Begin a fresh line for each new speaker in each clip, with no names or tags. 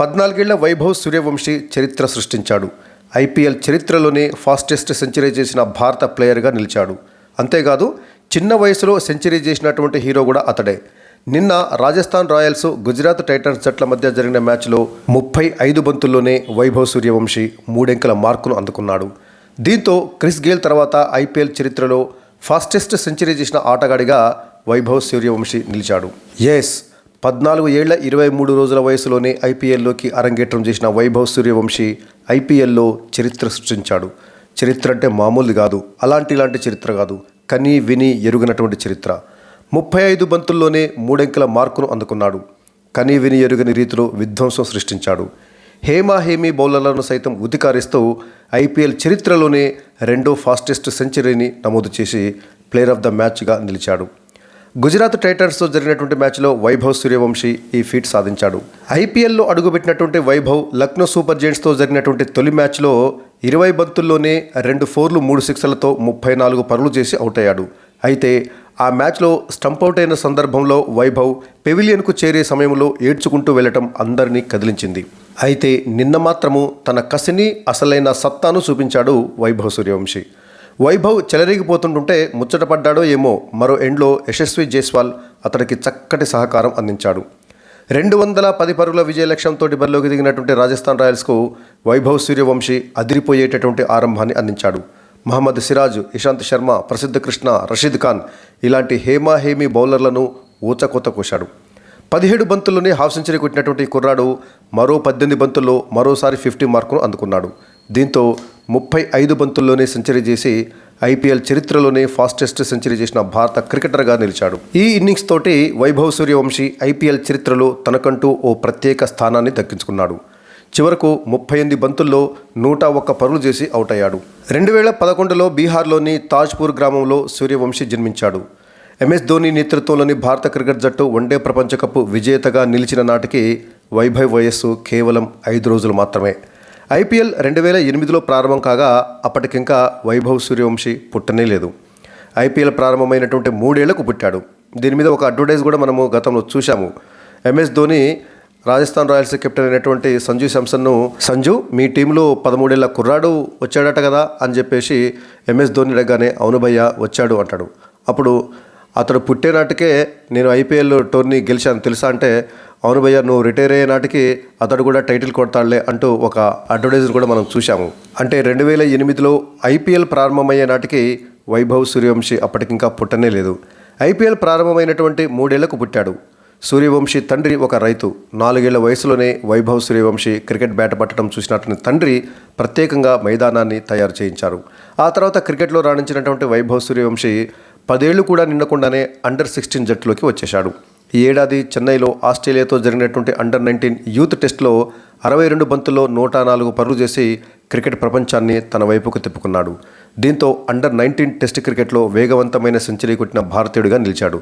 పద్నాలుగేళ్ళ వైభవ్ సూర్యవంశీ చరిత్ర సృష్టించాడు. ఐపీఎల్ చరిత్రలోనే ఫాస్టెస్ట్ సెంచరీ చేసిన భారత ప్లేయర్గా నిలిచాడు. అంతేకాదు చిన్న వయసులో సెంచరీ చేసినటువంటి హీరో కూడా అతడే. నిన్న రాజస్థాన్ రాయల్స్ గుజరాత్ టైటన్స్ జట్ల మధ్య జరిగిన మ్యాచ్లో ముప్పై ఐదు బంతుల్లోనే వైభవ్ సూర్యవంశీ మూడెంకల మార్కును అందుకున్నాడు. దీంతో క్రిస్ గేల్ తర్వాత ఐపీఎల్ చరిత్రలో ఫాస్టెస్ట్ సెంచరీ చేసిన ఆటగాడిగా వైభవ్ సూర్యవంశీ నిలిచాడు. ఎస్ పద్నాలుగు ఏళ్ళ ఇరవై మూడు రోజుల వయసులోనే ఐపీఎల్లోకి అరంగేట్రం చేసిన వైభవ్ సూర్యవంశీ ఐపీఎల్లో చరిత్ర సృష్టించాడు. చరిత్ర అంటే మామూలు కాదు అలాంటి ఇలాంటి చరిత్ర కాదు కని విని ఎరుగినటువంటి చరిత్ర. ముప్పై ఐదు బంతుల్లోనే మూడెంకెల మార్కును అందుకున్నాడు. కని విని ఎరుగని రీతిలో విధ్వంసం సృష్టించాడు. హేమా హేమీ బౌలర్లను సైతం ఉతికారిస్తూ ఐపీఎల్ చరిత్రలోనే రెండో ఫాస్టెస్ట్ సెంచరీని నమోదు చేసి ప్లేయర్ ఆఫ్ ద మ్యాచ్గా నిలిచాడు. గుజరాత్ టైటర్స్తో జరిగినటువంటి మ్యాచ్లో వైభవ్ సూర్యవంశీ ఈ ఫీట్ సాధించాడు. ఐపీఎల్లో అడుగుపెట్టినటువంటి వైభవ్ లక్నో సూపర్ జెయింట్స్తో జరిగినటువంటి తొలి మ్యాచ్లో ఇరవై బంతుల్లోనే రెండు ఫోర్లు మూడు సిక్స్లతో ముప్పై నాలుగు పరులు చేసి అవుట్ అయ్యాడు అయితే ఆ మ్యాచ్లో స్టంప్ అవుట్ అయిన సందర్భంలో వైభవ్ పెవిలియన్కు చేరే సమయంలో ఏడ్చుకుంటూ వెళ్ళటం అందరినీ కదిలించింది. అయితే నిన్న మాత్రము తన కసిని అసలైన సత్తాను చూపించాడు వైభవ్ సూర్యవంశీ. వైభవ్ చెలరేగిపోతుంటుంటే ముచ్చటపడ్డాడో ఏమో మరో ఎండ్లో యశస్వి జైస్వాల్ అతడికి చక్కటి సహకారం అందించాడు. రెండు వందల పది పరుగుల విజయ లక్ష్యంతో బరిలోకి దిగినటువంటి రాజస్థాన్ రాయల్స్కు వైభవ్ సూర్యవంశీ అదిరిపోయేటటువంటి ఆరంభాన్ని అందించాడు. మహమ్మద్ సిరాజ్ ఇషాంత్ శర్మ ప్రసిద్ధ కృష్ణ రషీద్ ఖాన్ ఇలాంటి హేమా హేమీ బౌలర్లను ఊచకోత కోశాడు. పదిహేడు బంతుల్లోనే హాఫ్ సెంచరీ కొట్టినటువంటి కుర్రాడు మరో పద్దెనిమిది బంతుల్లో మరోసారి ఫిఫ్టీ మార్కును అందుకున్నాడు. దీంతో ముప్పై ఐదు బంతుల్లోనే సెంచరీ చేసి ఐపీఎల్ చరిత్రలోనే ఫాస్టెస్ట్ సెంచరీ చేసిన భారత క్రికెటర్గా నిలిచాడు. ఈ ఇన్నింగ్స్ తోటి వైభవ్ సూర్యవంశీ ఐపీఎల్ చరిత్రలో తనకంటూ ఓ ప్రత్యేక స్థానాన్ని దక్కించుకున్నాడు. చివరకు ముప్పై ఎనిమిది బంతుల్లో నూట ఒక్క పరులు చేసి అవుట్ అయ్యాడు. రెండు వేల పదకొండులో బీహార్లోని తాజ్పూర్ గ్రామంలో సూర్యవంశీ జన్మించాడు. ఎంఎస్ ధోని నేతృత్వంలోని భారత క్రికెట్ జట్టు వన్డే ప్రపంచ కప్ విజేతగా నిలిచిన నాటికి వైభవ్ వయస్సు కేవలం ఐదు రోజులు మాత్రమే. ఐపీఎల్ రెండు వేల ఎనిమిదిలో ప్రారంభం కాగా అప్పటికింకా వైభవ్ సూర్యవంశీ పుట్టనే లేదు. ఐపీఎల్ ప్రారంభమైనటువంటి మూడేళ్ళకు పుట్టాడు. దీని మీద ఒక అడ్వర్టైజ్ కూడా మనము గతంలో చూశాము. MS Dhoni Rajasthan royals captain అయినటువంటి సంజు శాంసన్ను సంజు మీ టీంలో పదమూడేళ్ళ కుర్రాడు వచ్చాడట కదా అని చెప్పేసి ఎంఎస్ ధోని అడగగానే అవును భయ్య వచ్చాడు అంటాడు. అప్పుడు అతడు పుట్టే నాటికే నేను ఐపీఎల్ టోర్నీ గెలిచాను. తెలుసా అంటే అవును భయ్య నువ్వు రిటైర్ అయ్యే నాటికి అతడు కూడా టైటిల్ కొడతాడులే అంటూ ఒక అడ్వర్టైజ్ కూడా మనం చూశాము. అంటే రెండు వేల ఎనిమిదిలో ఐపీఎల్ ప్రారంభమయ్యే నాటికి వైభవ్ సూర్యవంశీ అప్పటికింకా పుట్టనే లేదు. ఐపీఎల్ ప్రారంభమైనటువంటి మూడేళ్ళకు పుట్టాడు. సూర్యవంశీ తండ్రి ఒక రైతు. నాలుగేళ్ళ వయసులోనే వైభవ్ సూర్యవంశీ క్రికెట్ బ్యాట్ పట్టడం చూసినటువంటి తండ్రి ప్రత్యేకంగా మైదానాన్ని తయారు చేయించారు. ఆ తర్వాత క్రికెట్లో రాణించినటువంటి వైభవ్ సూర్యవంశీ పదేళ్ళు కూడా నిండకుండానే అండర్ సిక్స్టీన్ జట్టులోకి వచ్చేశాడు. ఈ ఏడాది చెన్నైలో ఆస్ట్రేలియాతో జరిగినటువంటి అండర్ నైన్టీన్ యూత్ టెస్ట్లో అరవై రెండు బంతుల్లో నూట నాలుగు పరులు చేసి క్రికెట్ ప్రపంచాన్ని తన వైపుకు తిప్పుకున్నాడు. దీంతో అండర్ నైన్టీన్ టెస్ట్ క్రికెట్లో వేగవంతమైన సెంచరీ కొట్టిన భారతీయుడిగా నిలిచాడు.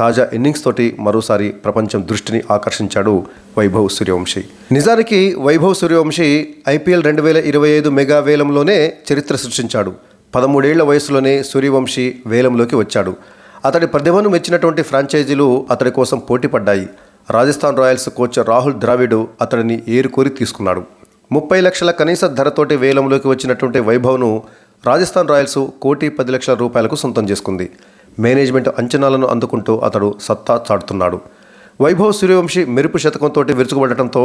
తాజా ఇన్నింగ్స్ తోటి మరోసారి ప్రపంచం దృష్టిని ఆకర్షించాడు వైభవ్ సూర్యవంశీ. నిజానికి వైభవ్ సూర్యవంశీ ఐపీఎల్ రెండు వేల ఇరవై ఐదు మెగా వేలంలోనే చరిత్ర సృష్టించాడు. పదమూడేళ్ళ వయసులోనే సూర్యవంశీ వేలంలోకి వచ్చాడు. అతడి ప్రతిభను మెచ్చినటువంటి ఫ్రాంచైజీలు అతడి కోసం పోటీపడ్డాయి. రాజస్థాన్ రాయల్స్ కోచ్ రాహుల్ ద్రావిడ్ అతడిని ఏరుకోరి తీసుకున్నాడు. ముప్పై లక్షల కనీస ధరతోటి వేలంలోకి వచ్చినటువంటి వైభవ్ను రాజస్థాన్ రాయల్స్ కోటి పది లక్షల రూపాయలకు సొంతం చేసుకుంది. మేనేజ్మెంట్ అంచనాలను అందుకుంటూ అతడు సత్తా చాటుతున్నాడు. వైభవ్ సూర్యవంశీ మెరుపు శతకంతో విరుచుకుపడటంతో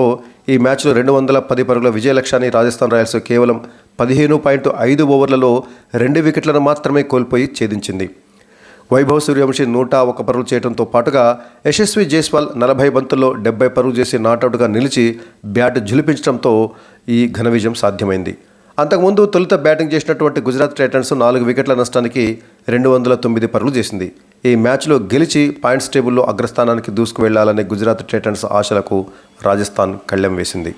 ఈ మ్యాచ్లో రెండు వందల పది పరుగుల విజయ లక్ష్యాన్ని రాజస్థాన్ రాయల్స్ కేవలం పదిహేను పాయింట్ ఐదు ఓవర్లలో రెండు వికెట్లను మాత్రమే కోల్పోయి ఛేదించింది. వైభవ్ సూర్యవంశీ నూట ఒక పరుగులు చేయడంతో పాటుగా యశస్వి జైస్వాల్ నలభై బంతుల్లో డెబ్బై పరుగులు చేసి నాటౌట్గా నిలిచి బ్యాట్ ఝులిపించడంతో ఈ ఘన విజయం సాధ్యమైంది. అంతకుముందు తొలుత బ్యాటింగ్ చేసినటువంటి గుజరాత్ టైటన్స్ నాలుగు వికెట్ల నష్టానికి రెండు వందల తొమ్మిది పరుగులు చేసింది. ఈ మ్యాచ్లో గెలిచి పాయింట్స్ టేబుల్లో అగ్రస్థానానికి దూసుకు వెళ్ళాలనే గుజరాత్ టైటన్స్ ఆశలకు రాజస్థాన్ కళ్ళెం వేసింది.